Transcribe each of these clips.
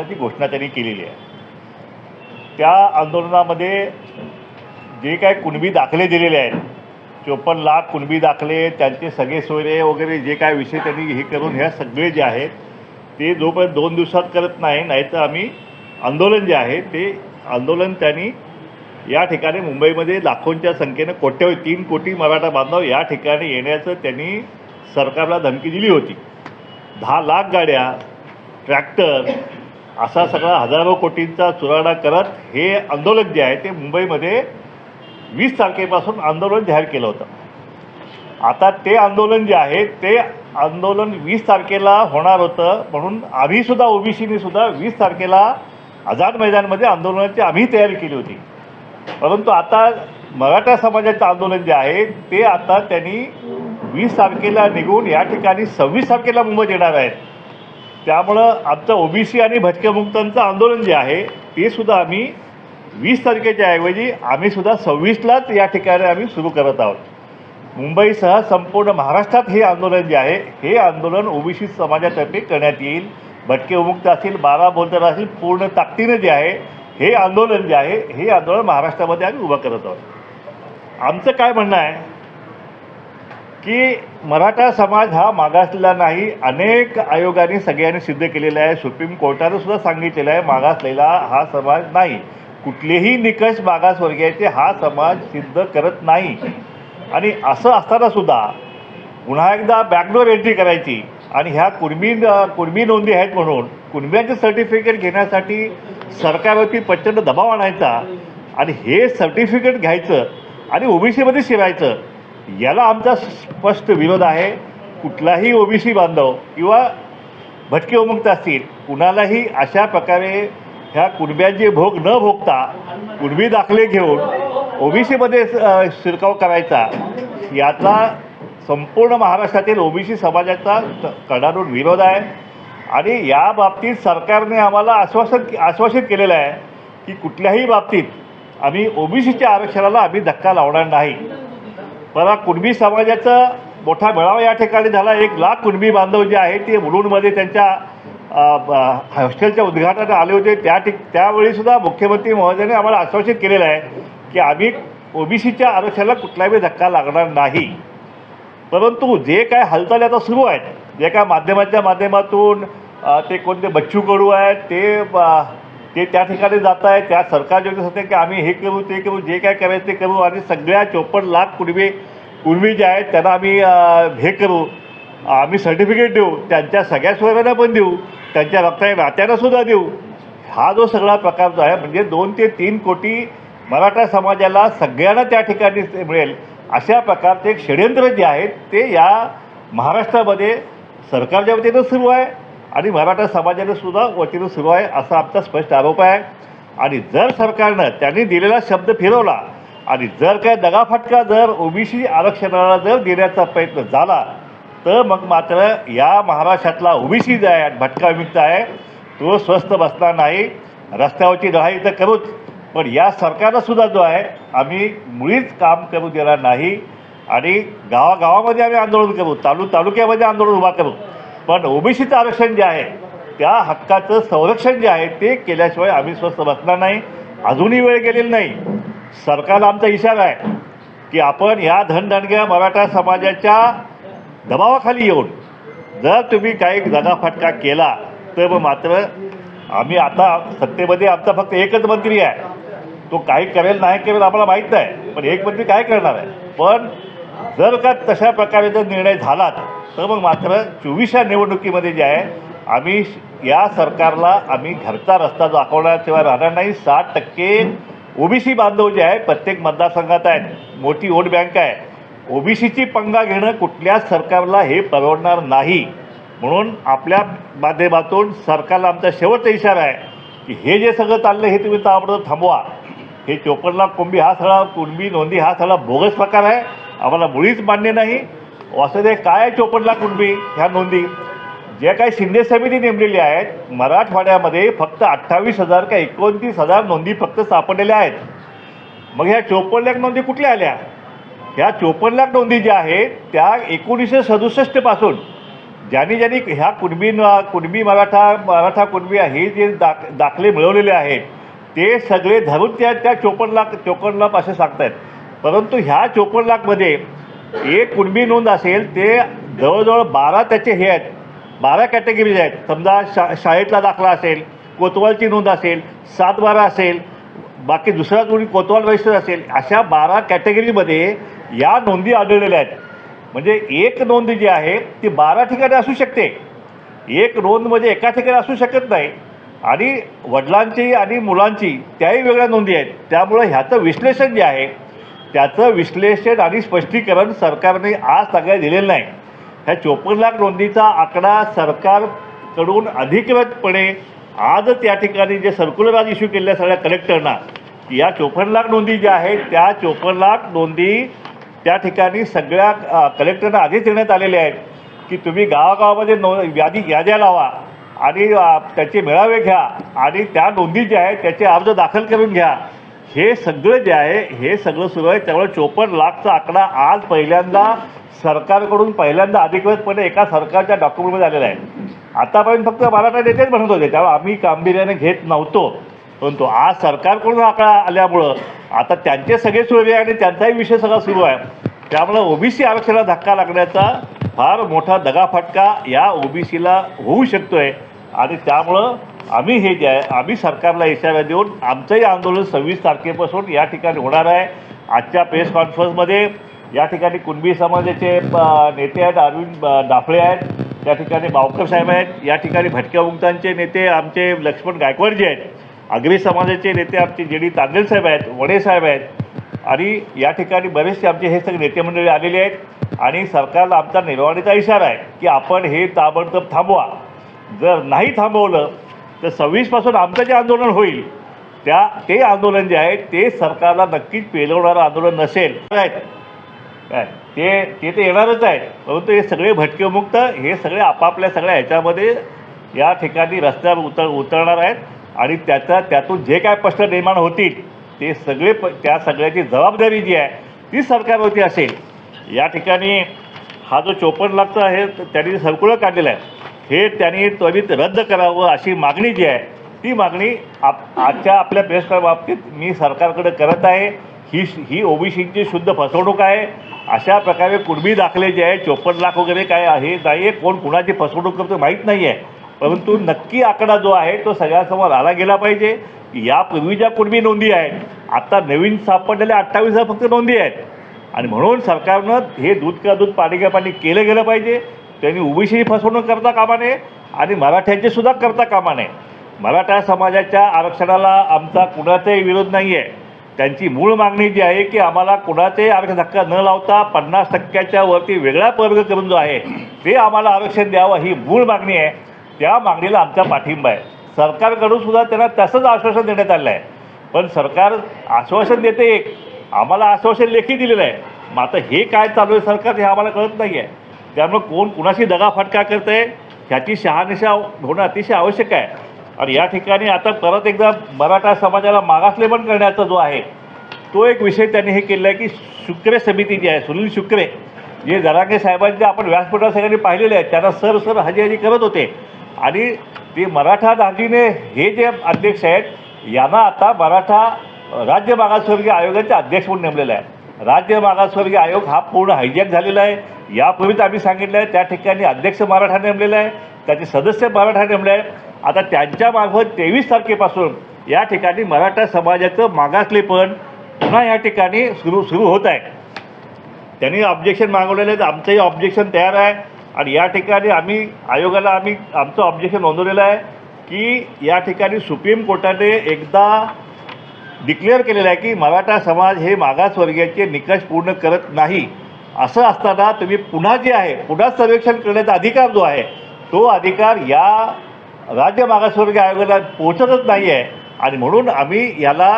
आंदोलनाची घोषणा त्यांनी केलेली आहे. त्या आंदोलनामध्ये जे काय कुणबी दाखले दिलेले आहेत चोपन्न लाख कुणबी दाखले त्यांचे सगळे सोयरे वगैरे जे काय विषय त्यांनी हे करून ह्या सगळे जे आहेत ते जोपर्यंत दोन दिवसात करत नाही नाहीतर आम्ही आंदोलन जे आहे ते आंदोलन त्यांनी या ठिकाणी मुंबईमध्ये लाखोंच्या संख्येनं कोट्यावर तीन कोटी मराठा बांधव या ठिकाणी येण्याचं त्यांनी सरकारला धमकी दिली होती. दहा लाख गाड्या ट्रॅक्टर असा सगळा हजारो कोटींचा चुराडा करत हे आंदोलन जे आहे ते मुंबईमध्ये वीस तारखेपासून आंदोलन जाहीर केलं होतं. आता ते आंदोलन जे आहे ते आंदोलन वीस तारखेला होणार होतं म्हणून आम्हीसुद्धा ओबीसीने सुद्धा वीस तारखेला आझाद मैदानमध्ये आंदोलनाची आम्ही तयारी केली होती. परंतु आता मराठा समाजाचं आंदोलन जे आहे ते आता त्यांनी वीस तारखेला निघून या ठिकाणी सव्वीस तारखेला मुंबईत येणार आहेत. त्यामुळं आमचं ओबीसी आणि भटक्यामुक्तांचं आंदोलन जे आहे ते सुद्धा आम्ही वीस तारखेच्या ऐवजी आम्ही सुद्धा सव्वीसलाच या ठिकाणी आम्ही सुरू करत आहोत. मुंबईसह संपूर्ण महाराष्ट्रात हे आंदोलन जे आहे हे आंदोलन ओबीसी समाजातर्फे करण्यात येईल. भटके उमुक्त असतील बारा बोलताना असतील पूर्ण ताकदीनं जे आहे हे आंदोलन जे आहे हे आंदोलन महाराष्ट्रामध्ये आम्ही उभं करत आहोत. आमचं काय म्हणणं आहे? की मराठा समाज हा मागासलेला नाही अनेक आयोगाने सगळ्यांनी सिद्ध केलेलं आहे सुप्रीम कोर्टानं सुद्धा सांगितलेलं आहे मागासलेला हा समाज नाही. कुठलेही निकष मागासवर्गीयाचे हा समाज सिद्ध करत नाही. आणि असं असताना सुद्धा पुन्हा एकदा बॅकडोर एंट्री करायची आणि ह्या कुणबी कुणबी नोंदी आहेत म्हणून कुणब्यांचे सर्टिफिकेट घेण्यासाठी सरकारवरती प्रचंड दबाव आणायचा आणि हे सर्टिफिकेट घ्यायचं आणि ओबीसीमध्ये शिरायचं. याला आमचा स्पष्ट विरोध आहे. कुठलाही ओबीसी बांधव किंवा भटके उमुक्त असतील कुणालाही अशा प्रकारे ह्या कुणब्यांचे भोग न भोगता कुणबी दाखले घेऊन ओबीसीमध्ये शिरकाव करायचा याचा संपूर्ण महाराष्ट्रातील ओबीसी समाजाचा कडाडून विरोध आहे. आणि या बाबतीत सरकारने आम्हाला आश्वासन आश्वासित केलेलं आहे की कुठल्याही बाबतीत आम्ही ओबीसीच्या आरक्षणाला आम्ही धक्का लावणार नाही. मला कुणबी समाजाचा मोठा मेळावा या ठिकाणी झाला. एक लाख कुणबी बांधव जे आहे ते मुलुंडमध्ये त्यांच्या हॉस्टेलच्या उद्घाटनात आले होते. त्या ठिक त्यावेळीसुद्धा मुख्यमंत्री महोदयाने आम्हाला आश्वासित केलेलं आहे की आम्ही ओबीसीच्या आरक्षणाला कुठलाही धक्का लागणार नाही. परंतु जे काय हालचाली आता सुरू आहेत जे काय माध्यमाच्या माध्यमातून ते कोणते बच्चू कडू आहेत ते ते त्या ठिकाणी जात आहे त्या सरकार जे होते की आम्ही हे करू ते करू जे काय करायचं ते करू. आणि सगळ्या चोपन्न लाख कुणबी कुणबी जे आहेत त्यांना आम्ही हे करू. आम्ही सर्टिफिकेट देऊ. त्यांच्या सगळ्या सोयऱ्यांना पण देऊ. त्यांच्या रक्ताच्या नात्यांना सुद्धा देऊ. हा जो सगळा प्रकार जो आहे म्हणजे दोन ते तीन कोटी मराठा समाजाला सगळ्यांना त्या ठिकाणी मिळेल अशा प्रकारचे षडयंत्र जे आहेत ते या महाराष्ट्रामध्ये सरकारच्या वतीनं सुरू आहे. आणि मराठा समाजाने सुद्धा वतीनं सुरू आहे असा आमचा स्पष्ट आरोप आहे. आणि जर सरकारनं त्यांनी दिलेला शब्द फिरवला आणि जर काय दगाफटका जर ओबीसी आरक्षणाला जर देण्याचा प्रयत्न झाला तर मग मात्र या महाराष्ट्रातला ओबीसी जो आहे भटका विमुक्त आहे तो स्वस्त बसणार नाही. रस्त्यावरची लढाई तर करूच पण या सरकारनंसुद्धा जो आहे आम्ही मुळीच काम करू देणार नाही. आणि गावागावामध्ये आम्ही आंदोलन करू तालु तालुक्यामध्ये आंदोलन उभा करू. पण ओबीसीचं आरक्षण जे आहे त्या हक्काचं संरक्षण जे आहे ते केल्याशिवाय आम्ही स्वस्थ बसणार नाही. अजूनही वेळ गेलेली नाही. सरकारला आमचा इशारा आहे की आपण या धनदणग्या मराठा समाजाच्या दबावाखाली येऊन जर तुम्ही काही दगाफटका केला तर मग मात्र आम्ही आता सत्तेमध्ये आमचा फक्त एकच मंत्री आहे. तो काही करेल नाही करेल आम्हाला माहीत नाही. पण एक मंत्री काय करणार आहे? पण जर का तशा प्रकारे जर निर्णय झालात तर मग मात्र चोवीसच्या निवडणुकीमध्ये जे आहे आम्ही या सरकारला आम्ही घरचा रस्ता दाखवण्याशिवाय राहणार नाही. साठ टक्के ओबीसी बांधव जे आहे प्रत्येक मतदारसंघात आहेत. मोठी वोट बँक आहे. ओबीसीची पंगा घेणं कुठल्याच सरकारला हे परवडणार नाही. म्हणून आपल्या माध्यमातून सरकारला आमचा शेवटचा इशारा आहे की हे जे सगळं चाललं हे तुम्ही ताबडतोब थांबवा. हे चोपन्न लाख कुंभी हा सगळा कुणबी नोंदी हा सगळा बोगस प्रकार आहे. आम्हाला मुळीच मान्य नाही. असं ते काय आहे कुणबी ह्या नोंदी? जे काही शिंदे समिती नेमलेली आहेत मराठवाड्यामध्ये फक्त अठ्ठावीस हजार का एकोणतीस हजार नोंदी फक्त सापडलेल्या आहेत. मग ह्या चोपन्न लाख नोंदी कुठल्या आल्या? ह्या चोपन्न लाख नोंदी ज्या आहेत त्या एकोणीसशे सदुसष्टपासून ज्यांनी ज्यांनी ह्या कुणबी कुणबी मराठा मराठा कुणबी हे जे दाख दाखले मिळवलेले आहेत ते सगळे धरून त्या त्या चोपन्न लाख चोपन्न लाख असे सांगतायत. परंतु ह्या चोपन्न लाखमध्ये एक कुणबी नोंद असेल ते जवळजवळ बारा त्याचे हे आहेत. बारा कॅटेगरीज आहेत. समजा शा शाळेतला दाखला असेल कोतवालची नोंद असेल सात बारा असेल बाकी दुसरा कोणी कोतवाल रजिस्टर असेल अशा बारा कॅटेगरीमध्ये या नोंदी आढळलेल्या आहेत. म्हणजे एक नोंद जी आहे ती बारा ठिकाणी असू शकते. एक नोंद म्हणजे एका ठिकाणी असू शकत नाही. आणि वडिलांची आणि मुलांची त्याही वेगळ्या नोंदी आहेत. त्यामुळं ह्याचं विश्लेषण जे आहे त्याचं विश्लेषण आणि स्पष्टीकरण सरकारने आज सगळ्या दिलेलं नाही. ह्या चोपन्न लाख नोंदीचा आकडा सरकारकडून अधिकृतपणे आजच त्या ठिकाणी जे सर्क्युलर आज इश्यू केलेल्या सगळ्या कलेक्टरना या चोपन्न लाख नोंदी ज्या आहेत त्या चोपन्न लाख नोंदी त्या ठिकाणी सगळ्या कलेक्टरना आधीच देण्यात आलेल्या आहेत की तुम्ही गावागावामध्ये नो यादी याद्या लावा आणि त्याचे मेळावे घ्या आणि त्या नोंदी ज्या आहेत त्याचे अर्ज दाखल करून घ्या. हे सगळं जे आहे हे सगळं सुरू आहे. त्यामुळे चोपन्न लाखचा आकडा आज पहिल्यांदा सरकारकडून पहिल्यांदा अधिकृतपणे एका सरकारच्या डॉक्युमेंटमध्ये आलेला आहे. आतापर्यंत फक्त मराठा नेतेच म्हणत होते. त्यामुळे आम्ही गांभीर्याने घेत नव्हतो. परंतु आज सरकारकडून आकडा आल्यामुळं आता त्यांचे सगळे सुरू आहे आणि त्यांचाही विषय सगळा सुरू आहे. त्यामुळं ओबीसी आरक्षणाला धक्का लागण्याचा फार मोठा दगाफटका या ओबीसीला होऊ शकतो आहे आणि त्यामुळं आम्ही हे जे आहे आम्ही सरकारला इशारा देऊन आमचंही आंदोलन सव्वीस तारखेपासून या ठिकाणी होणार आहे. आजच्या प्रेस कॉन्फरन्समध्ये या ठिकाणी कुणबी समाजाचे नेते आहेत अरविंद दाफळे आहेत त्या ठिकाणी बावकर साहेब आहेत या ठिकाणी भटक्या मुक्तांचे नेते आमचे लक्ष्मण गायकवाड जे आहेत आगरी समाजाचे नेते आमचे जे डी तांदेल साहेब आहेत वडे साहेब आहेत आणि या ठिकाणी बरेचसे आमचे हे सगळे नेते मंडळी आलेले आहेत. आणि सरकारला आमचा निर्वाणीचा इशारा आहे की आपण हे ताबडतोब थांबवा. जर नाही थांबवलं तर सव्वीसपासून आमचं जे आंदोलन होईल त्या ते आंदोलन जे आहे ते सरकारला नक्कीच पेलवणारं आंदोलन नसेल. आहेत. काय? ते ते तर येणारच आहे परंतु हे सगळे भटकेमुक्त हे सगळे आपापल्या सगळ्या ह्याच्यामध्ये या ठिकाणी रस्त्यावर उतर उतरणार आहेत आणि त्याचा त्यातून जे काय प्रश्न निर्माण होतील ते सगळे प त्या सगळ्याची जबाबदारी जी आहे ती सरकारवरती असेल. या ठिकाणी हा जो चोपन्न लाखचा आहे त्याने त्यांनी सर्क्युलर काढलेला आहे. हे त्यांनी त्वरित रद्द करावं अशी मागणी जी आहे ती मागणी आप आजच्या आपल्या प्रेसच्या बाबतीत मी सरकारकडे करत आहे. ही ही ओबीसीची शुद्ध फसवणूक आहे. अशा प्रकारे कुणबी दाखले जे आहे चोपन्न लाख वगैरे काय आहे नाही आहे कोण कुणाची फसवणूक करतो माहीत नाही आहे. परंतु नक्की आकडा जो आहे तो सगळ्यासमोर आला गेला पाहिजे. यापूर्वी ज्या कुणबी नोंदी आहेत आता नवीन सापडलेल्या अठ्ठावीस फक्त नोंदी आहेत. आणि म्हणून सरकारनं हे दूध का दूध पाणी का पाणी केलं गेलं पाहिजे. त्यांनी ओबीसी फसवणूक करता कामा नये आणि मराठ्यांची सुद्धा करता कामा नये. मराठा समाजाच्या आरक्षणाला आमचा कुणाचाही विरोध नाही आहे त्यांची मूळ मागणी जी आहे की आम्हाला कुणाचाही आरक्षण धक्का न लावता पन्नास टक्क्याच्या वरती वेगळा वर्ग करून जो आहे ते आम्हाला आरक्षण द्यावं ही मूळ मागणी आहे. त्या मागणीला आमचा पाठिंबा आहे. सरकारकडून सुद्धा त्यांना तसंच आश्वासन देण्यात आलं आहे. पण सरकार आश्वासन देते एक. आम्हाला आश्वासन लेखी दिलेलं आहे. मग आता हे काय चालू आहे सरकार हे आम्हाला कळत नाही आहे त्यामुळे कोण कुणाशी दगाफटका करत आहे ह्याची शहानिशा होणं अतिशय आवश्यक आहे. आणि या ठिकाणी आता परत एकदा मराठा समाजाला मागासलेपण करण्याचा जो आहे तो एक विषय त्यांनी हे केलेला आहे की शुक्रे समिती जी आहे सुनील शुक्रे जे जरांगे साहेबांचे आपण व्यासपीठावर सगळ्यांनी पाहिलेले आहेत त्यांना सर सर हजी हजी करत होते. आणि ते मराठा दागिने हे जे अध्यक्ष आहेत यांना आता मराठा राज्य मागासवर्गीय आयोगाचे अध्यक्ष म्हणून नेमलेलं आहे राज्य मागासवर्गीय आयोग हा पूर्ण हायजॅक झालेला आहे. यापूर्वीच आम्ही सांगितलं आहे त्या ठिकाणी अध्यक्ष मराठा नेमलेला आहे त्याचे सदस्य मराठा नेमले आहे आता त्यांच्यामार्फत तेवीस तारखेपासून या ठिकाणी मराठा समाजाचं मागासलेपण पुन्हा या ठिकाणी सुरू सुरू होत आहे. त्यांनी ऑब्जेक्शन मागवलेलं आहे आमचंही ऑब्जेक्शन तयार आहे. आणि या ठिकाणी आम्ही आयोगाला आम्ही आमचं ऑब्जेक्शन नोंदवलेलं आहे की या ठिकाणी सुप्रीम कोर्टाने एकदा डिक्लेअर केलेलं आहे की मराठा समाज हे मागासवर्गीयाचे निकष पूर्ण करत नाही. असं असताना तुम्ही पुन्हा जे आहे पुन्हा सर्वेक्षण करण्याचा अधिकार जो आहे तो अधिकार या राज्य मागासवर्गीय आयोगाला पोहोचतच नाही आहे आणि म्हणून आम्ही याला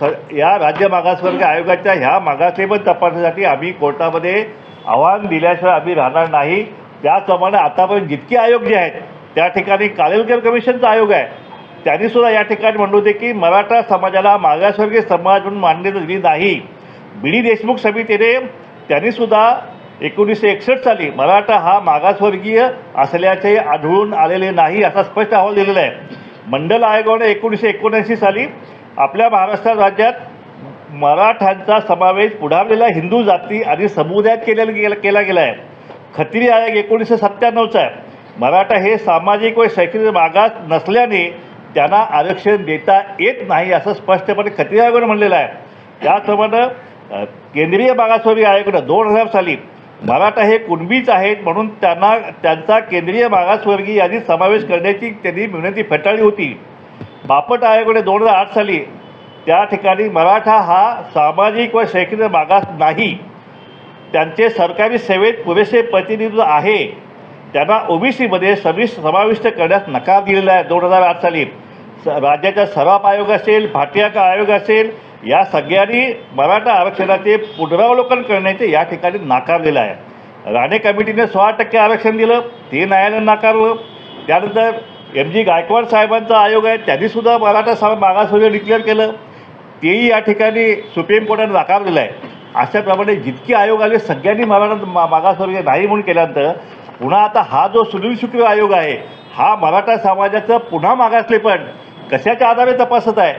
स या राज्य मागासवर्ग आयोगाच्या ह्या मागासलेपण तपासण्यासाठी आम्ही कोर्टामध्ये आव्हान दिल्याशिवाय आम्ही राहणार नाही. त्याचप्रमाणे आतापर्यंत जितके आयोग जे आहेत त्या ठिकाणी कालेलकर कमिशनचा आयोग आहे. त्यांनी सुद्धा या ठिकाणी म्हणलं होते की मराठा समाजाला मागासवर्गीय समाज म्हणून मान्यता दिली नाही. बी. डी. देशमुख समितीने त्यांनी सुद्धा एकोणीसशे एकसष्ट साली मराठा हा मागासवर्गीय असल्याचे आढळून आलेले नाही असा स्पष्ट अहवाल दिलेला आहे. मंडल आयोगाने एकोणीसशे एकोणऐंशी साली आपल्या महाराष्ट्र राज्यात मराठ्यांचा समावेश पुढारलेला हिंदू जाती आणि समुदायात केलेला गेला केला गेला आहे. खत्री आयोग एकोणीसशे सत्त्याण्णवचा आहे. मराठा हे सामाजिक व शैक्षणिक मागास नसल्याने त्यांना आरक्षण देता येत नाही असं स्पष्टपणे खत्री आयोगानं म्हणलेलं आहे. त्याचप्रमाणे केंद्रीय मागासवर्गीय आयोगानं दोन हजार साली मराठा हे कुणबीच आहेत म्हणून त्यांना त्यांचा केंद्रीय मागासवर्गीय यादीत समावेश करण्याची त्यांनी विनंती फेटाळली होती. बापट आयोगाने दोन हजार आठ साली त्या ठिकाणी मराठा हा सामाजिक व शैक्षणिक मागास नाही. त्यांचे सरकारी सेवेत पुरेसे प्रतिनिधित्व आहे. त्यांना ओबीसीमध्ये सविस समाविष्ट करण्यास नकार दिलेला आहे. दोन हजार आठ साली स राज्याचा सराफ आयोग असेल भाटिया आयोग असेल या सगळ्यांनी मराठा आरक्षणाचे पुनरावलोकन करण्याचे या ठिकाणी नाकारलेलं आहे. राणे कमिटीने सोळा टक्के आरक्षण दिलं ते न्यायालयानं नाकारलं. त्यानंतर एम जी गायकवाड साहेबांचा आयोग आहे त्यांनीसुद्धा मराठा सम मागासवर्ग डिक्लेअर केलं. तेही या ठिकाणी सुप्रीम कोर्टाने नाकारलेलं आहे. अशाप्रमाणे जितकी आयोग आले सगळ्यांनी मराठा मा मागासवर्गीय नाही म्हणून केल्यानंतर पुन्हा आता हा जो सुनील शुक्र आयोग आहे हा मराठा समाजाचं पुन्हा मागासलेपण कशाच्या आधारे तपासत आहे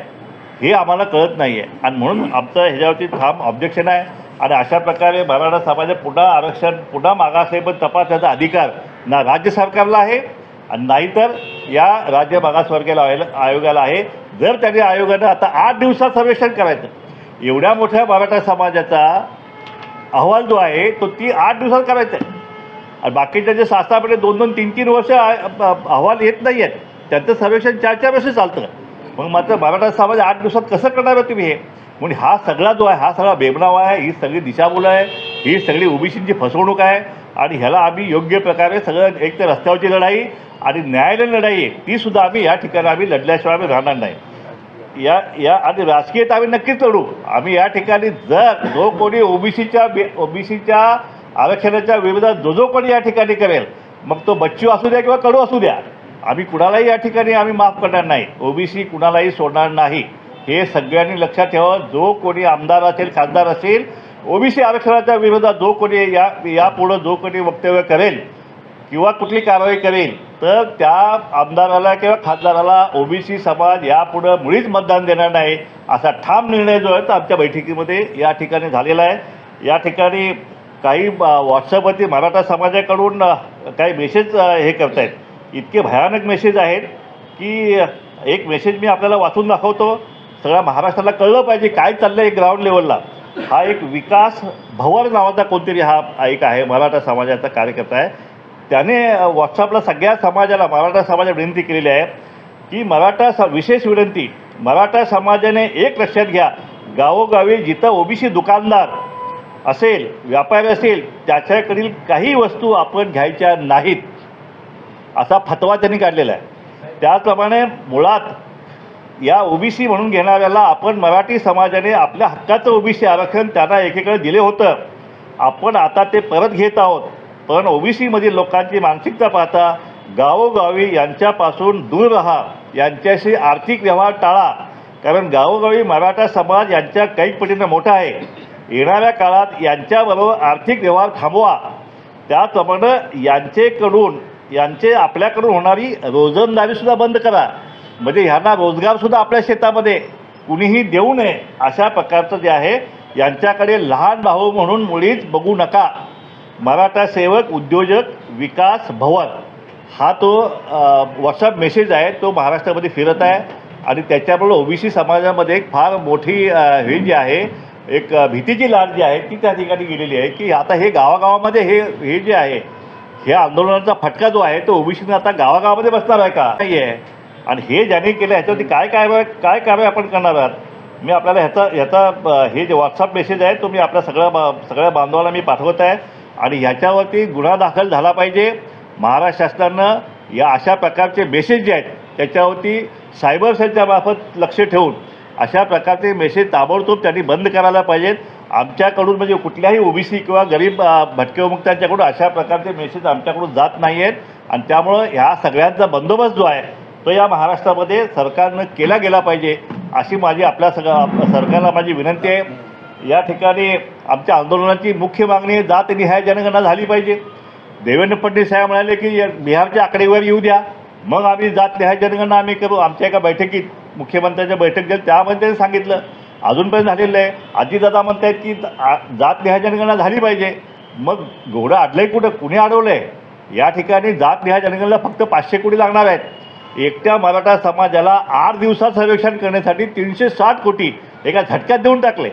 हे आम्हाला कळत नाही आहे आणि म्हणून आमचं ह्याच्यावरती ठाम ऑब्जेक्शन आहे. आणि अशा प्रकारे मराठा समाजात पुन्हा आरक्षण पुन्हा मागासलेपण तपासण्याचा अधिकार ना राज्य सरकारला आहे आणि नाहीतर या राज्य मागासवर्गीय आयोगाला आहे. जर त्यांनी आयोगानं आता आठ दिवसात सर्वेक्षण करायचं एवढ्या मोठ्या मराठा समाजाचा अहवाल जो आहे तो ती आठ दिवसात करायचा आहे. बाकीच्या जे शास्त्रामध्ये दोन दोन तीन तीन वर्ष अहवाल येत नाही आहेत त्यांचं सर्वेक्षण चार चार वर्ष चालतं. मग मात्र मराठा समाज आठ दिवसात कसं करणार आहे तुम्ही हे? म्हणून हा सगळा जो आहे हा सगळा बेबनाव आहे ही सगळी दिशाभूल आहे ही सगळी ओबीसींची फसवणूक आहे आणि ह्याला आम्ही योग्य प्रकारे सगळं एक तर रस्त्यावरची लढाई आणि न्यायालयीन लढाई आहे तीसुद्धा आम्ही या ठिकाणी आम्ही लढल्याशिवाय आम्ही राहणार नाही. या या आणि राजकीयता आम्ही नक्कीच लढू. आम्ही या ठिकाणी जर जो कोणी ओबीसीच्या ओबीसीच्या आरक्षणाच्या विरोधात जो जो कोणी या ठिकाणी करेल. मग तो बच्चू असू द्या किंवा कडू असू द्या. आम्ही कुणालाही या ठिकाणी आम्ही माफ करणार नाही. ओबीसी कुणालाही सोडणार नाही. हे सगळ्यांनी लक्षात ठेवा. जो कोणी आमदार असेल खासदार असेल ओबीसी आरक्षणाच्या विरोधात जो कोणी या यापुढं जो कोणी वक्तव्य करेल किंवा कुठली कारवाई करेल तर त्या आमदाराला किंवा खासदाराला ओबीसी समाज यापुढं मुळीच मतदान देणार नाही असा ठाम निर्णय जो आहे तो आमच्या बैठकीमध्ये या ठिकाणी झालेला आहे. या ठिकाणी काही व्हॉट्सअपवरती मराठा समाजाकडून काही मेसेज हे हे करतायत. इतके भयानक मेसेज आहेत की एक मेसेज मी आपल्याला वाचून दाखवतो. सगळ्या महाराष्ट्राला कळलं पाहिजे काय चाललं आहे ग्राउंड लेवलला हा एक विकास भवर नावाचा कोणतरी हा एक आहे मराठा समाजाचा कार्यकर्ता आहे. त्याने व्हॉट्सअपला सगळ्या समाजाला मराठा समाजाला विनंती केलेली आहे की मराठा स विशेष विनंती मराठा समाजाने एक लक्षात घ्या. गावोगावी जिथं ओबीसी दुकानदार असेल व्यापारी असेल त्याच्याकडील काही वस्तू आपण घ्यायच्या नाहीत असा फतवा त्यांनी काढलेला आहे. त्याचप्रमाणे मुळात या ओबीसी म्हणून घेणाऱ्याला आपण मराठी समाजाने आपल्या हक्काचं ओबीसी आरक्षण त्यांना एकीकडे दिले होतं. आपण आता ते परत घेत आहोत. पण ओबीसीमधील लोकांची मानसिकता पाहता गावोगावी यांच्यापासून दूर राहा यांच्याशी आर्थिक व्यवहार टाळा. कारण गावोगावी मराठा समाज यांच्या कैक पटीनं मोठा आहे. येणाऱ्या काळात यांच्याबरोबर आर्थिक व्यवहार थांबवा. त्याचप्रमाणे यांचेकडून यांचे आपल्याकडून होणारी रोजंदारीसुद्धा बंद करा. म्हणजे ह्यांना रोजगारसुद्धा आपल्या शेतामध्ये. कुणीही देऊ नये अशा प्रकारचं जे आहे यांच्याकडे लहान भाऊ म्हणून मुळीच बघू नका. मराठा सेवक उद्योजक विकास भवन हा तो व्हॉट्सअप मेसेज आहे तो महाराष्ट्रामध्ये फिरत आहे. आणि त्याच्यामुळे ओबीसी समाजामध्ये एक फार मोठी हे जी आहे. एक भीतीची लाट जी आहे ती त्या ठिकाणी गेलेली आहे की आता हे गावागावामध्ये हे हे जे आहे हे आंदोलनाचा फटका जो आहे तो ओबीसीने आता गावागावामध्ये बसणार आहे का? नाही आहे. आणि हे ज्यांनी केलं ह्याच्यावरती काय काय काय कारवाई आपण करणार आहात? मी आपल्याला ह्याचा ह्याचा हे जे व्हॉट्सअप मेसेज आहे तो मी आपल्या सगळ्या बा सगळ्या बांधवाला मी पाठवत आहे. आणि ह्याच्यावरती गुन्हा दाखल झाला पाहिजे. महाराष्ट्र शासनानं या अशा प्रकारचे मेसेज जे आहेत त्याच्यावरती सायबर सेलच्या मार्फत लक्ष ठेवून अशा प्रकारचे मेसेज ताबडतोब त्यांनी बंद करायला पाहिजेत. आमच्याकडून म्हणजे कुठल्याही ओबीसी किंवा गरीब भटके मुक्तांच्याकडून अशा प्रकारचे मेसेज आमच्याकडून जात नाही आहेत आणि त्यामुळं ह्या सगळ्यांचा बंदोबस्त जो आहे तो या महाराष्ट्रामध्ये सरकारनं केला गेला पाहिजे अशी माझी आपल्या सग सरकारला माझी विनंती आहे. या ठिकाणी आमच्या आंदोलनाची मुख्य मागणी जात जात निहाय जनगणना झाली पाहिजे. देवेंद्र फडणवीस साहेब म्हणाले की बिहारच्या आकडेवारी येऊ द्या. मग आम्ही जात निहाय जनगणना आम्ही करू आमच्या एका बैठकीत. मुख्यमंत्र्यांच्या बैठक झाली त्यामध्ये त्यांनी सांगितलं. अजूनपर्यंत झालेलं आहे आजीदादा म्हणत आहेत की आ- जात लिहा जनगणना झाली पाहिजे. मग घोडं अडलंय कुठं? कुणी अडवलं आहे या ठिकाणी जात निहाय जनगणना फक्त पाचशे कोटी लागणार आहेत. एकट्या मराठा समाजाला आठ दिवसात सर्वेक्षण करण्यासाठी तीनशे साठ कोटी एका झटक्यात देऊन टाकले.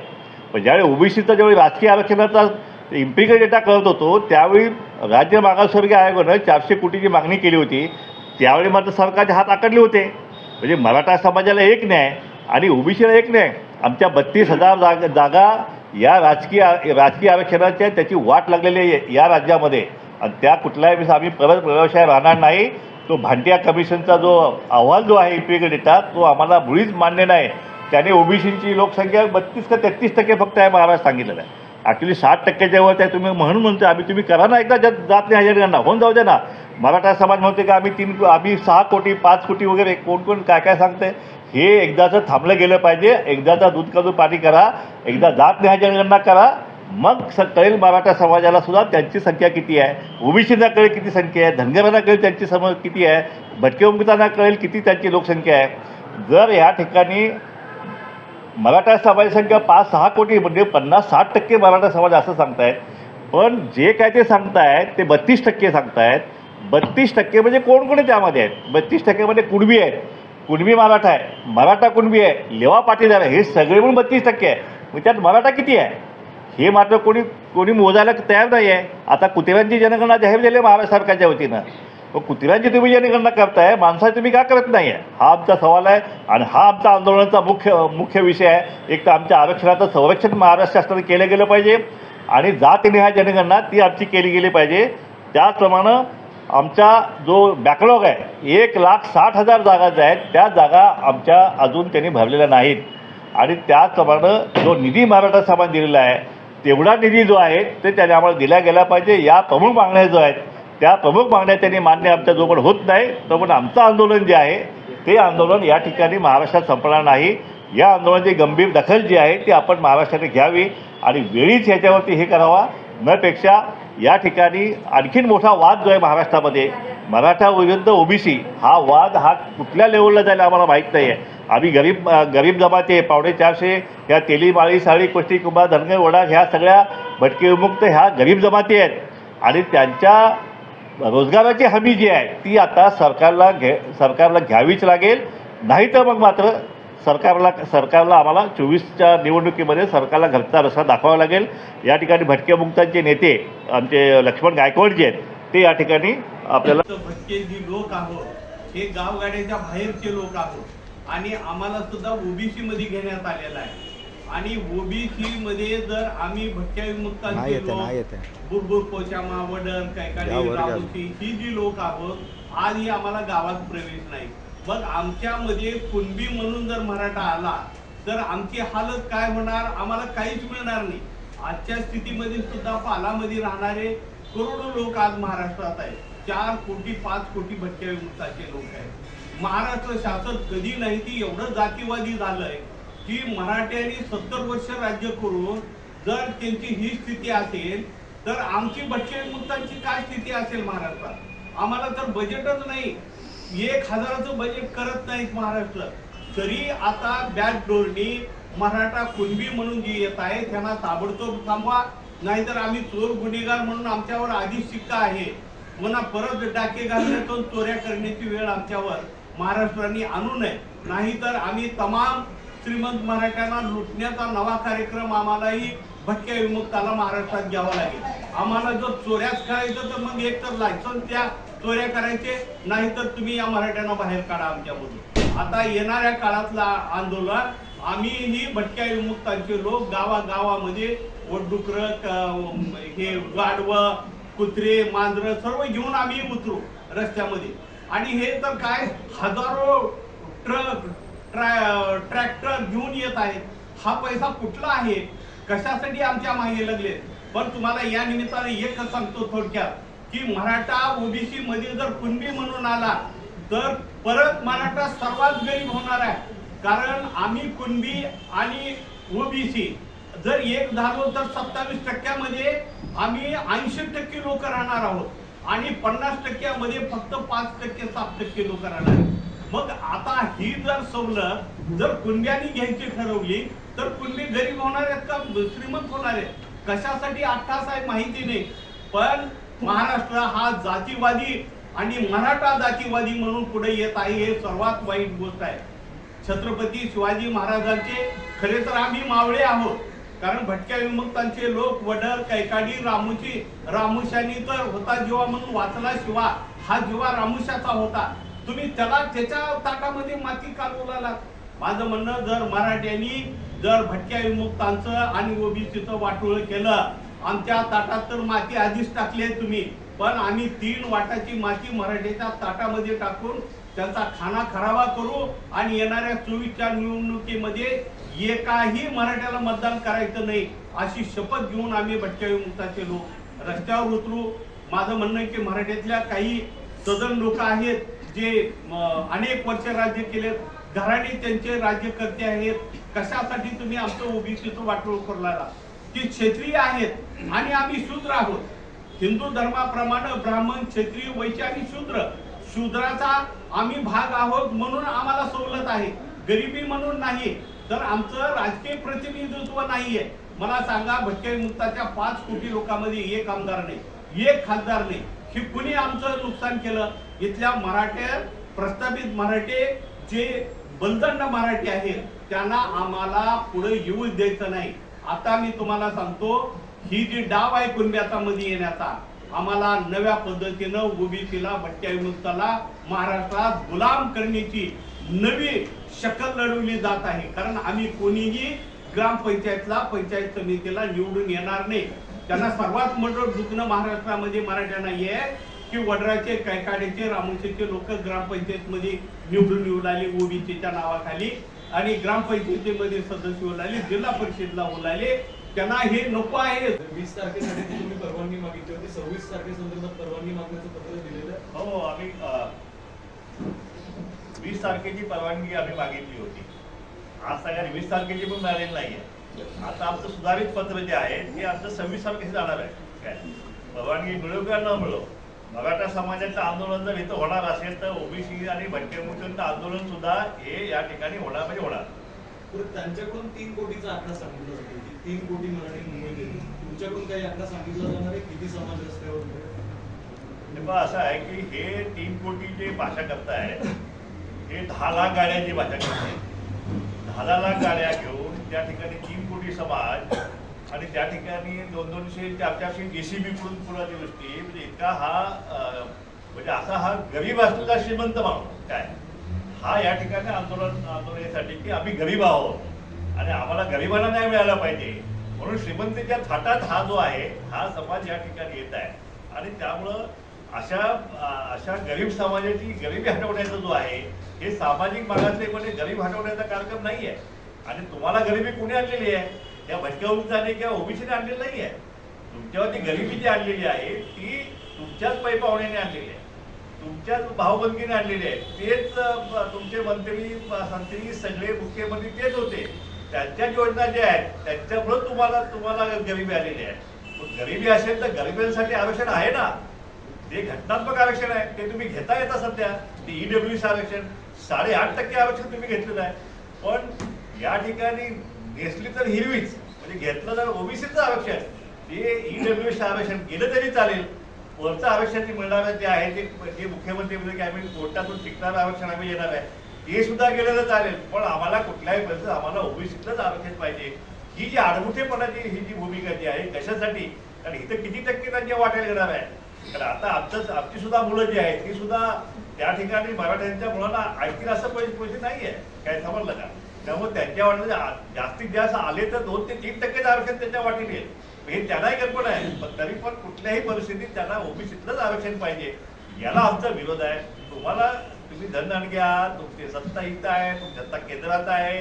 पण ज्यावेळी ओबीसीचा ज्यावेळी राजकीय आरक्षणाचा इम्पिकल डेटा कळत होतो त्यावेळी राज्य मागासवर्गीय आयोगानं चारशे कोटीची मागणी केली होती. त्यावेळी मात्र सरकारचे हात आकडले होते. म्हणजे मराठा समाजाला एक न्याय आणि ओबीसीला एक न्याय. आमच्या बत्तीस हजार जाग जागा या राजकीय राजकीय आरक्षणाच्या त्याची वाट लागलेली आहे या राज्यामध्ये. आणि त्या कुठल्याही वेळेस आम्ही परत प्रवेशाय राहणार नाही. तो भांटिया कमिशनचा जो अहवाल जो आहे इम्पिकल डेटा तो आम्हाला मुळीच मान्य नाही. त्याने ओबीसीची लोकसंख्या बत्तीस का तेहतीस टक्के फक्त आहे महाराज सांगितलेलं आहे. ॲक्च्युली साठ टक्क्याच्या वर आहे तुम्ही म्हणून म्हणतो आम्ही तुम्ही करा ना एकदा जात जात नाही हजर होऊन जाऊ दे ना. मराठा समाज म्हणते की आम्ही तीन आम्ही सहा कोटी पाच कोटी वगैरे कोण कोण काय काय सांगते हे एकदाचं थांबलं गेलं पाहिजे. एकदाचा दूध काजू पाणी करा. एकदा जात नाही जनगणना करा. मग स कळेल मराठा समाजाला सुद्धा त्यांची संख्या किती आहे. ओबीसीना कळेल किती संख्या आहे. धनगरांना कळेल त्यांची सम किती आहे. भटकेमुक्तांना कळेल किती त्यांची लोकसंख्या आहे. जर ह्या ठिकाणी मराठा समाज संख्या पाच सहा कोटी म्हणजे पन्नास साठ टक्के मराठा समाज असं सांगतायत. पण जे काय ते सांगतायत ते बत्तीस टक्के सांगतायत. बत्तीस टक्के म्हणजे कोण कोण त्यामध्ये आहेत बत्तीस टक्केमध्ये म्हणजे कुणबी आहेत. कुणबी मराठा आहे मराठा कुणबी आहे लेवा पाटीदार आहे हे सगळे म्हणून बत्तीस टक्के आहे. मग त्यात मराठा किती आहे? हे मात्र कोणी कोणी मोजायला तयार नाही आहे आता कुतेव्यांची जनगणना जाहीर झाली महाराष्ट्र सरकारच्या वतीनं. मग कुत्र्यांची तुम्ही जनगणना करताय माणसाची तुम्ही का करत नाही आहे हा आमचा सवाल आहे आणि हा आमचा आंदोलनाचा मुख्य मुख्य विषय आहे. एक तर आमच्या आरक्षणाचं संरक्षण महाराष्ट्र शासनाने केलं गेलं पाहिजे आणि जातनिहाय जनगणना ती आमची केली गेली पाहिजे. त्याचप्रमाणे आमचा जो बॅकलॉग आहे एक लाख साठ हजार जागा ज्या आहेत त्या जागा आमच्या अजून त्यांनी भरलेल्या नाहीत. आणि त्याचप्रमाणे जो निधी मराठा समाज दिलेला आहे तेवढा निधी जो आहे ते त्याने आम्हाला दिला गेला पाहिजे. या प्रमुख मागण्या जो आहेत त्या प्रमुख मागण्या त्यांनी मान्य आमच्या जोपर्यंत होत नाही. तोपर्यंत आमचं आंदोलन जे आहे ते आंदोलन या ठिकाणी महाराष्ट्रात संपणार नाही. या आंदोलनाची गंभीर दखल जी आहे ती आपण महाराष्ट्राने घ्यावी आणि वेळीच ह्याच्यावरती हे करावा. नपेक्षा या ठिकाणी आणखीन मोठा वाद जो आहे महाराष्ट्रामध्ये मराठा विरुद्ध ओबीसी हा वाद हा कुठल्या लेवलला जायला आम्हाला माहीत नाही आहे आम्ही गरीब गरीब जमाती आहे पावणे चारशे ह्या तेली माळी साळी कोष्टी कुंभार धनगर वडा ह्या सगळ्या भटके विमुक्त ह्या गरीब जमाती आहेत. आणि त्यांच्या रोजगाराची हमी जी आहे ती आता सरकारला घे सरकारला घ्यावीच लागेल. नाही तर मग मात्र सरकारला सरकारला आम्हाला चोवीसच्या निवडणुकीमध्ये सरकारला घरचा रस्ता दाखवावा लागेल. या ठिकाणी भटके मुक्तांचे नेते आमचे लक्ष्मण गायकवाड जे आहेत ते या ठिकाणी आपल्याला भटके जी लोक आहोत हे गावगाड्याच्या बाहेरचे लोक आहोत. आणि आम्हाला सुद्धा ओबीसी मध्ये घेण्यात आलेला आहे. आणि ओबीसी मध्ये जर आम्ही भटक्या येते बुरबुर पोचामा वडर कैकाडी घ्या. राऊती ही जी लोक आहोत आजही आम्हाला गावात प्रवेश नाही. मग आमच्यामध्ये कुणबी म्हणून जर मराठा आला तर आमची हालत काय होणार आम्हाला काहीच मिळणार नाही. आजच्या स्थितीमध्ये सुद्धा पालामध्ये राहणारे करोडो लोक आज महाराष्ट्रात आहेत. चार कोटी पाच कोटी भटक्या विमुक्ताचे लोक आहेत. महाराष्ट्र शासन कधी नाही ती एवढं जातीवादी झालंय. की मराठ्यांनी सत्तर वर्ष राज्य करून जर त्यांची ही स्थिती असेल तर आमची भटक्या विमुक्तांची काय स्थिती असेल महाराष्ट्रात? आम्हाला तर बजेटच नाही. एक हजाराचं बजेट करत नाहीत महाराष्ट्र. तरी आता बॅक डोरणी मराठा कुणबी म्हणून जी येत आहे त्यांना ताबडतोब थांबवा. नाहीतर आम्ही चोर गुन्हेगार म्हणून आमच्यावर आधीच शिक्का आहे. पुन्हा परत डाके घालण्यातून चोऱ्या करण्याची वेळ आमच्यावर महाराष्ट्राने आणू नये. नाहीतर आम्ही तमाम श्रीमंत मराठ्यांना लुटण्याचा नवा कार्यक्रम आम्हालाही भटक्या विमुक्ताला महाराष्ट्रात घ्यावा लागेल. आम्हाला जर चोऱ्याच करायचं तर मग एक तर लायसन्स त्या चोऱ्या करायचे नाही तर तुम्ही या मराठ्यांना बाहेर काढा आमच्यामधून. आता येणाऱ्या काळातला आंदोलन आम्हीही भटक्या विमुक्तांचे लोक गावागावामध्ये वडडुकर हे गाडव कुत्रे मांजरं सर्व घेऊन आम्ही उतरू रस्त्यामध्ये. आणि हे तर काय हजारो ट्रक ट्रॅक्टर घेऊन येत आहेत. हा पैसा कुठला आहे? कशासाठी आमच्या मागे लागले? पण तुम्हाला या निमित्ताने एकच सांगतो थोडक्यात की मराठा ओबीसी मध्ये जर कुणबी म्हणून आला तर परत मराठा सर्वात गरीब होणार आहे. कारण आम्ही कुणबी आणि ओबीसी जर एक झालो तर सत्तावीस टक्क्यामध्ये आम्ही ऐंशी टक्के लोक राहणार आहोत. आणि पन्नास टक्क्यामध्ये फक्त पाच टक्के सात टक्के लोक राहणार आहेत. मग आता ही जर सवलत जर कुणब्यानी घ्यायची ठरवली तर कुणबी गरीब होणार आहेत का श्रीमंत होणार? आहेत कशासाठी अठ्ठास आहे माहिती नाही. पण महाराष्ट्र हा जातीवादी आणि मराठा जातीवादी म्हणून पुढे येत आहे हे सर्वात वाईट गोष्ट आहे. छत्रपती शिवाजी महाराजांचे खरे तर आम्ही मावळे आहोत. कारण भटक्या विमुक्तांचे लोक वडर कैकाडी रामूची रामुशानी तर होता जीवा म्हणून वाचला शिवा. हा जीवा रामुशाचा होता. तुम्ही त्याला त्याच्या ताटामध्ये माती कालवला माझं म्हणणं जर मराठ्यांनी जर भटक्या विमुक्तांचं आणि ओबीसीचं वाटोळ केलं आमच्या ताटात तर माती आधीच टाकली आहे तुम्ही. पण आम्ही तीन वाटाची माती मराठीच्या ताटामध्ये टाकून त्यांचा खाना खराबा करू आणि येणाऱ्या चोवीसच्या निवडणुकीमध्ये एकाही मराठ्याला मतदान करायचं नाही अशी शपथ घेऊन आम्ही भटक्या विमुक्ताचे लोक रस्त्यावर उतरू. माझं म्हणणं आहे की मराठ्यातल्या काही सदन लोक आहेत जे अनेक वर्ष राज्य केलेत घराणे त्यांचे राज्यकर्ते आहेत. कशासाठी तुम्ही आमचं ओबीसीचं वाटोळ करला की क्षेत्रीय आहेत आणि आम्ही शूद्र आहोत. हिंदू धर्माप्रमाणे ब्राह्मण क्षेत्रीय वैश्य आणि शूद्र. शूद्राचा आम्ही भाग आहोत म्हणून आम्हाला सवलत आहे. गरिबी म्हणून नाही तर आमचं राजकीय प्रतिनिधित्व नाहीये. मला सांगा भटके मुक्ताच्या पाच कोटी लोकांमध्ये एक आमदार नाही एक खासदार नाही. हे कुणी आमचं नुकसान केलं? इथल्या मराठ्या प्रस्थापित मराठे जे बलदंड मराठी आहेत त्यांना आम्हाला पुढे येऊ द्यायचं नाही. आता मी तुम्हाला सांगतो ही जी डाव आहे कुणब्याचा मध्ये येण्याचा आम्हाला नव्या पद्धतीनं ओबीसीला भट्ट्या विमुक्ताला महाराष्ट्रात गुलाम करण्याची नवी शकल लढवली जात आहे. कारण आम्ही कोणीही ग्रामपंचायतला पंचायत समितीला निवडून येणार नाही. त्यांना सर्वात मोठं दुखणं महाराष्ट्रामध्ये मराठ्यांना हे आहे. की वडराचे कैकाडीचे रामोशीचे लोक ग्रामपंचायतमध्ये निवडून येऊ लागले ओबीसीच्या नावाखाली. आणि ग्रामपंचायतीमध्ये सदस्य होऊ लागले जिल्हा परिषदला होऊ लागले त्यांना हे नको आहे. वीस तारखेसाठी तुम्ही परवानगी मागितली होती सव्वीस तारखेसंदर्भात परवानगी मागण्याचं पत्र दिलेलं. आहे हो आम्ही वीस तारखेची परवानगी आम्ही मागितली होती. आज सगळ्यांनी वीस तारखेची पण मिळालेली नाहीये. आता आमचं सुधारित पत्र जे आहे ते आमचं सव्वीस तारखेचं जाणार आहे. काय? परवानगी मिळो किंवा न मिळो. मराठा समाजाचं आंदोलन जर इथं होणार असेल तर ओबीसी आणि भटकेमुक्तांचं आंदोलन सुद्धा हे या ठिकाणी होणार म्हणजे होणार. तर त्यांच्याकडून तीन कोटीचा आकडा सांगितला जातो. की तीन कोटी मराठी मुंबईत येतील. तुमच्याकडून काही आकडा सांगितला जाणार आहे? किती समाज रस्त्यावर? ते पण असं आहे की हे तीन कोटी जे भाषा करतायत हे दहा लाख गाड्यांची भाषा करते दहा लाख गाड्या घेऊन त्या ठिकाणी तीन कोटी समाज आणि त्या ठिकाणी दोन दोनशे चार चारशे जेसीबी कडून पुराची गोष्टी. म्हणजे इतका हा म्हणजे असा हा गरीब असलेला श्रीमंत माणूस काय? हा या ठिकाणी आंदोलन आंदोलनासाठी की आम्ही गरीब आहोत. आणि आम्हाला गरिबांना नाही मिळाला पाहिजे. म्हणून श्रीमंतीच्या थाटात हा जो आहे हा समाज या ठिकाणी येत आहे. आणि त्यामुळं अशा अशा गरीब समाजाची गरिबी हटवण्याचा जो आहे हे सामाजिक मागासलेपणे गरीब हटवण्याचा कार्यक्रम नाही आहे आणि तुम्हाला गरिबी कोणी आणलेली आहे? त्या भटक्यावृत्ताने किंवा ओबीसीने आणलेली नाही आहे. तुमच्यावरती गरिबी जी आणलेली आहे ती तुमच्याच पै पाहुण्याने आणलेली आहे. तुमच्याच भावबंदीने आणलेली आहे. तेच तुमचे मंत्री अ, संत्री सगळे मुख्यमंत्री तेच होते. त्यांच्या योजना ज्या आहेत त्यांच्यामुळं तुम्हाला तुम्हाला गरिबी आलेली आहे. गरिबी असेल तर गरिबांसाठी आरक्षण आहे ना? ते घटनात्मक आरक्षण आहे ते तुम्ही घेता येता सध्या. ते ईडब्ल्यू आरक्षण साडेआठ टक्के आरक्षण तुम्ही घेतलेलं आहे. पण या ठिकाणी घेतली तर हिरवीच. म्हणजे घेतलं तर ओबीसीचं आरक्षण. ते ईडब्ल्यू आरक्षण केलं तरी चालेल. वरचं आरक्षण जे मिळणार जे आहे ते जे मुख्यमंत्री म्हणजे की आम्ही कोर्टातून टिकणारं आरक्षण आम्ही येणार आहे ते सुद्धा गेलं तर चालेल. पण आम्हाला कुठल्याही परिस्थितीत आम्हाला ओबीसीतलंच आरक्षण पाहिजे. ही जी आडमुठेपणाची ही जी भूमिका जी आहे कशासाठी? कारण इथं किती टक्के त्यांच्या वाटेल येणार आहे? तर आता आमचं आमची सुद्धा मुलं जी आहेत ती सुद्धा त्या ठिकाणी मराठ्यांच्या मुलांना ऐकतील असं पैसे नाही आहे काय समजलं का? त्यामुळे त्यांच्या वाटेल जास्तीत जास्त आले तर दोन ते तीन टक्केच आरक्षण त्यांच्या वाटेने येईल हे त्यांनाही कल्पना आहे पण तरी पण कुठल्याही परिस्थितीत त्यांना ओबीसीतलंच आरक्षण पाहिजे. याला आमचा विरोध आहे. तुम्हाला तुम्ही धनदान घ्या तुमची सत्ता इथं आहे तुमची सत्ता केंद्रात आहे.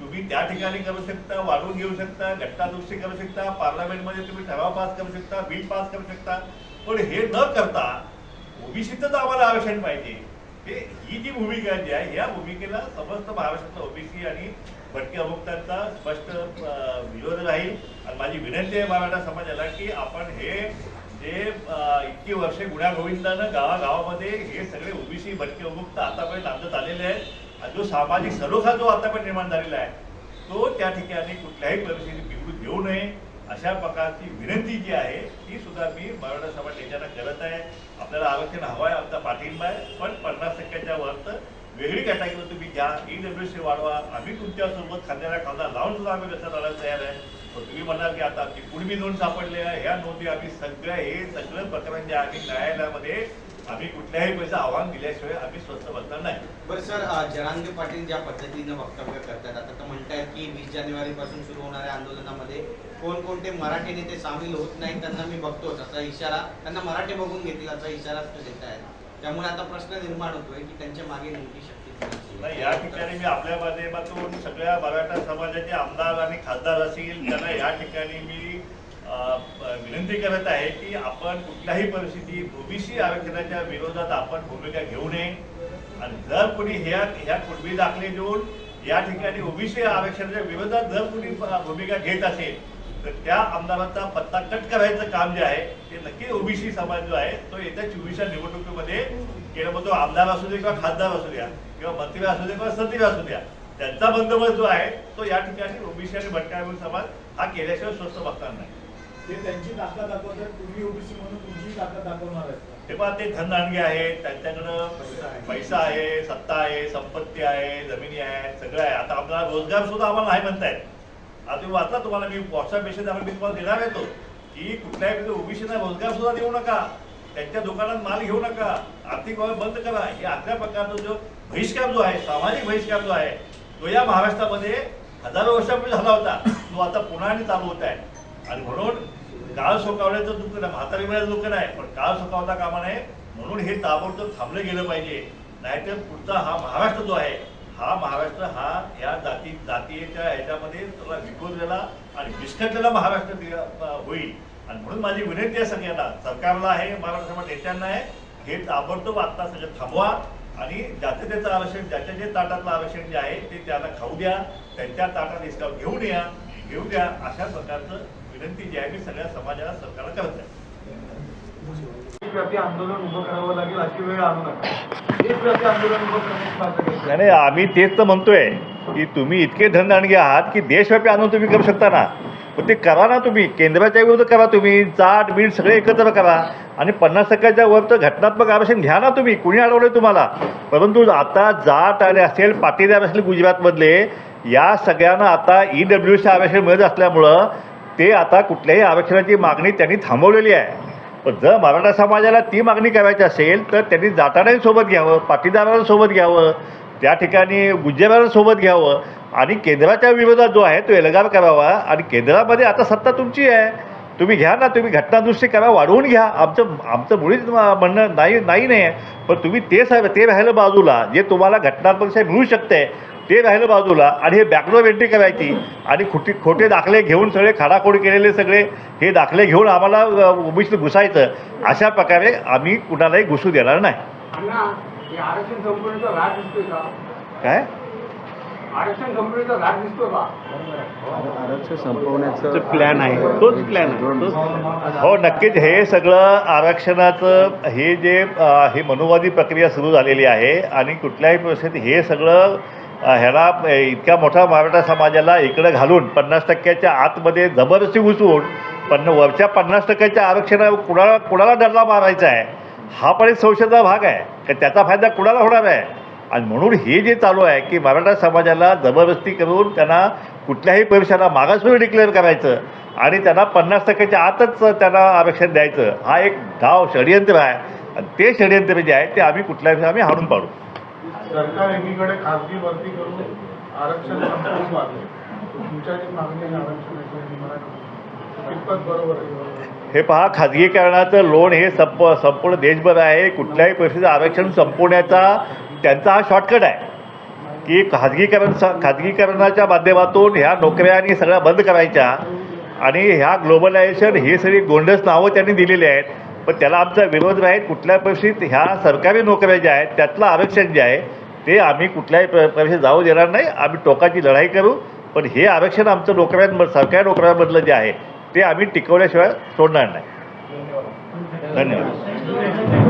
तुम्ही त्या ठिकाणी करू शकता वाढवून घेऊ शकता घट्टादृष्टी करू शकता पार्लमेंटमध्ये तुम्ही ठराव पास करू शकता बिल पास करू शकता. पण हे न करता ओबीसीतच आम्हाला आरक्षण पाहिजे. हे ही जी भूमिका जी आहे या भूमिकेला समस्त महाराष्ट्रातला ओबीसी आणि भटके अभोक्तांचा स्पष्ट विरोध राहील. आणि माझी विनंती आहे मराठा समाजाला की आपण हे जे इतकी वर्षे गुण्यागोविंदानं गावागावामध्ये हे सगळे ओबीसी भटके अमुक्त आतापर्यंत नांदत आलेले आहेत. आणि जो सामाजिक सलोखा जो आतापर्यंत निर्माण झालेला आहे तो त्या ठिकाणी कुठल्याही परिस्थितीत बिघडू देऊ नये. अशा प्रकारची विनंती जी आहे ती सुद्धा मी मराठा समाज नेत्यांना करत आहे. आपल्याला आरक्षण हवं आहे आमचा पाठिंबा आहे. पण पन्नास टक्क्याच्या वर तर वेगळी कॅटेगरी तुम्ही घ्या. ई डब्ल्यू सी वाढवा. आम्ही तुमच्यासोबत खांद्याला खांदा लावून सुद्धा आम्ही रस्त्यात लढायला तयार आहे. पण तुम्ही म्हणाल की आता आमची कुणबी नोंद सापडली आहे. ह्या नोंदी आम्ही सगळ्या हे सगळं प्रकरण जे आम्ही न्यायालयामध्ये आम्ही कुठल्याही पैसा आव्हान दिल्याशिवाय आम्ही स्वस्त बसणार नाही बरं सर जरांगे पाटील ज्या पद्धतीनं वक्तव्य करतात आता तर म्हणतायत की वीस जानेवारी पासून सुरू होणाऱ्या आंदोलनामध्ये कोणकोणते मराठी नेते सामील होत नाहीत त्यांना मी बघतोच असा इशारा त्यांना मराठी बघून घेतील असा इशारा देत आहेत त्यामुळे आता प्रश्न निर्माण होतोय की त्यांच्या मागे नेमकी शक्ती नाही आहे? या ठिकाणी मी आपल्या माध्यमातून सगळ्या मराठा समाजाचे आमदार आणि खासदार असतील त्यांना या ठिकाणी मी विनंती करत आहे की आपण कुठल्याही परिस्थितीत ओबीसी आरक्षणाच्या विरोधात आपण भूमिका घेऊ नये. आणि जर कोणी ह्या ह्या कुणबी दाखले देऊन या ठिकाणी ओबीसी आरक्षणाच्या विरोधात जर कोणी भूमिका घेत असेल तर त्या आमदाराचा पत्ता कट करायचं काम जे आहे ते नक्की ओबीसी समाज जो आहे तो येत्या चोवीसच्या निवडणुकीमध्ये केलं मग तो आमदार असू दे किंवा खासदार असू द्या किंवा मंत्री असू दे किंवा सचिव असू द्या त्यांचा बंदोबस्त जो आहे तो या ठिकाणी ओबीसी आणि भटक्या समाज हा केल्याशिवाय स्वस्त बघणार नाही. ते त्यांची ताकद दाखवतात तुम्ही ओबीसी म्हणून तुमची ताकद दाखवणार आहे तेव्हा ते धनदानगे आहेत त्यांच्याकडं पैसा आहे. सत्ता आहे संपत्ती आहे जमिनी आहे सगळं आहे. आता आपल्याला रोजगार सुद्धा आम्हाला नाही म्हणतायत. आता तुम्ही वाचला तुम्हाला मी व्हॉट्सअप मेसेज आम्हाला मी तुम्हाला देणार येतो की कुठल्याही ओबीसीना रोजगार सुद्धा देऊ नका. त्यांच्या दुकानात माल घेऊ नका. आर्थिक बाबी बंद करा. हे अशा प्रकारचा जो बहिष्कार जो आहे सामाजिक बहिष्कार जो आहे तो या महाराष्ट्रामध्ये हजारो वर्षापूर्वी झाला होता. तो आता पुन्हा आणि चालू होत आहे. आणि म्हणून काळ सोकावण्याचं दुःख नाही म्हातारी वेळेचं दुःख नाही पण काळ सोकावता कामा नये. म्हणून हे ताबडतोब थांबलं गेलं पाहिजे. नाहीतर पुढचा हा महाराष्ट्र जो आहे हा महाराष्ट्र हा या जाती जातीच्या ह्याच्यामध्ये त्याला विखुरलेला आणि विस्कटलेला महाराष्ट्र होईल. आणि म्हणून माझी विनंती आहे सगळ्यांना सरकारला आहे महाराष्ट्रामध्ये नेत्यांना आहे हे ताबडतोब आत्ता सगळं थांबवा. आणि ज्याचं त्याचं आरक्षण ज्याच्या जे ताटातलं आरक्षण जे आहे ते त्यांना खाऊ द्या. त्यांच्या ताटात हिसकावून घेऊन या घेऊ द्या अशा प्रकारचं विनंती जी आहे मी सगळ्या समाजाला सरकारला करत आहे. देशव्यापी आंदोलन उभं करावं लागेल अशी वेळ आणू नका. देशव्यापी आंदोलन उभं करण्याची मागणी करतो. नाही नाही, आम्ही तेच तर म्हणतोय की तुम्ही इतके धनदानगे आहात की देशव्यापी आंदोलन तुम्ही करू शकता ना. पण ते करा ना तुम्ही. केंद्राच्या विरुद्ध करा तुम्ही. जाट बीड सगळे एकत्र करा. आणि पन्नास टक्क्याच्या वर तर घटनात्मक आरक्षण घ्या ना तुम्ही. कुणी अडवलं तुम्हाला? परंतु आता जाट आणि असेल पाटीदार असेल गुजरातमधले या सगळ्यांना आता ई डब्ल्यू सी आरक्षण मिळत असल्यामुळं ते आता कुठल्याही आरक्षणाची मागणी त्यांनी थांबवलेली आहे. पण जर मराठा समाजाला ती मागणी करायची असेल तर त्यांनी जातानाही सोबत घ्यावं पाटीदारांना सोबत घ्यावं त्या ठिकाणी गुज्जरांना सोबत घ्यावं आणि केंद्राच्या विरोधात जो आहे तो एल्गार करावा. आणि केंद्रामध्ये आता सत्ता तुमची आहे. तुम्ही घ्या ना तुम्ही घटनादृष्टी करा वाढवून घ्या. आमचं आमचं मुळीच म्हणणं नाही नाही नाही आहे. पण तुम्ही ते साहेब ते राहिलं बाजूला जे तुम्हाला घटनात्मक साहेब मिळू शकते ते राहिलं बाजूला आणि हे बॅकडोर एंट्री करायची आणि खोटी खोटे दाखले घेऊन सगळे खाडाखोड केलेले सगळे हे दाखले घेऊन आम्हाला ओबीसीत घुसायचं अशा प्रकारे आम्ही कुणालाही घुसू देणार नाही. हे काय? आरक्षण संपवण्याचा प्लॅन आहे. तोच प्लॅन आहे. तोच हो नक्कीच हे सगळं आरक्षणाचं हे जे ही मनुवादी प्रक्रिया सुरू झालेली आहे आणि कुठल्याही परिस्थितीत हे सगळं ह्याला इतक्या मोठा मराठा समाजाला इकडं घालून पन्नास टक्क्याच्या आतमध्ये जबरदस्ती घुसवून पण वरच्या पन्नास टक्क्याच्या आरक्षणा कुणाला कुणाला डरला मारायचा आहे? हा पण एक संशयाचा भाग आहे. की त्याचा फायदा कुणाला होणार आहे? आणि म्हणून हे जे चालू आहे की मराठा समाजाला जबरदस्ती करून त्यांना कुठल्याही परिसराला मागासवर्गीय डिक्लेअर करायचं आणि त्यांना पन्नास टक्क्याच्या आतच त्यांना आरक्षण द्यायचं हा एक डाव षडयंत्र आहे. आणि ते षडयंत्र जे आहे ते आम्ही कुठल्याही आम्ही हाणून पाडू. सरकार एकीकडे खासगी भरती करून आरक्षण संपवून मागणे तुमच्या जी मागणी आहे आरक्षणाची कितपत बरोबर आहे? हे पहा खाजगीकरणाचं लोन हे संप संपूर्ण देशभर आहे. कुठल्याही परिस्थितीत आरक्षण संपवण्याचा त्यांचा हा शॉर्टकट आहे. की खाजगीकरण स खाजगीकरणाच्या माध्यमातून ह्या नोकऱ्या आणि सगळ्या बंद करायच्या आणि ह्या ग्लोबलायझेशन हे सगळी गोंडस नावं त्यांनी दिलेली आहेत. पण त्याला आमचा विरोध राहील कुठल्या परिस्थितीत ह्या सरकारी नोकऱ्या ज्या आहेत त्यातलं आरक्षण जे आहे ते आम्ही कुठल्याही प्र परिस्थितीत जाऊ देणार नाही. आम्ही टोकाची लढाई करू. पण हे आरक्षण आमचं नोकऱ्यांम सरकारी नोकऱ्यांमधलं जे आहे ते आम्ही टिकवल्याशिवाय सोडणार नाही. धन्यवाद.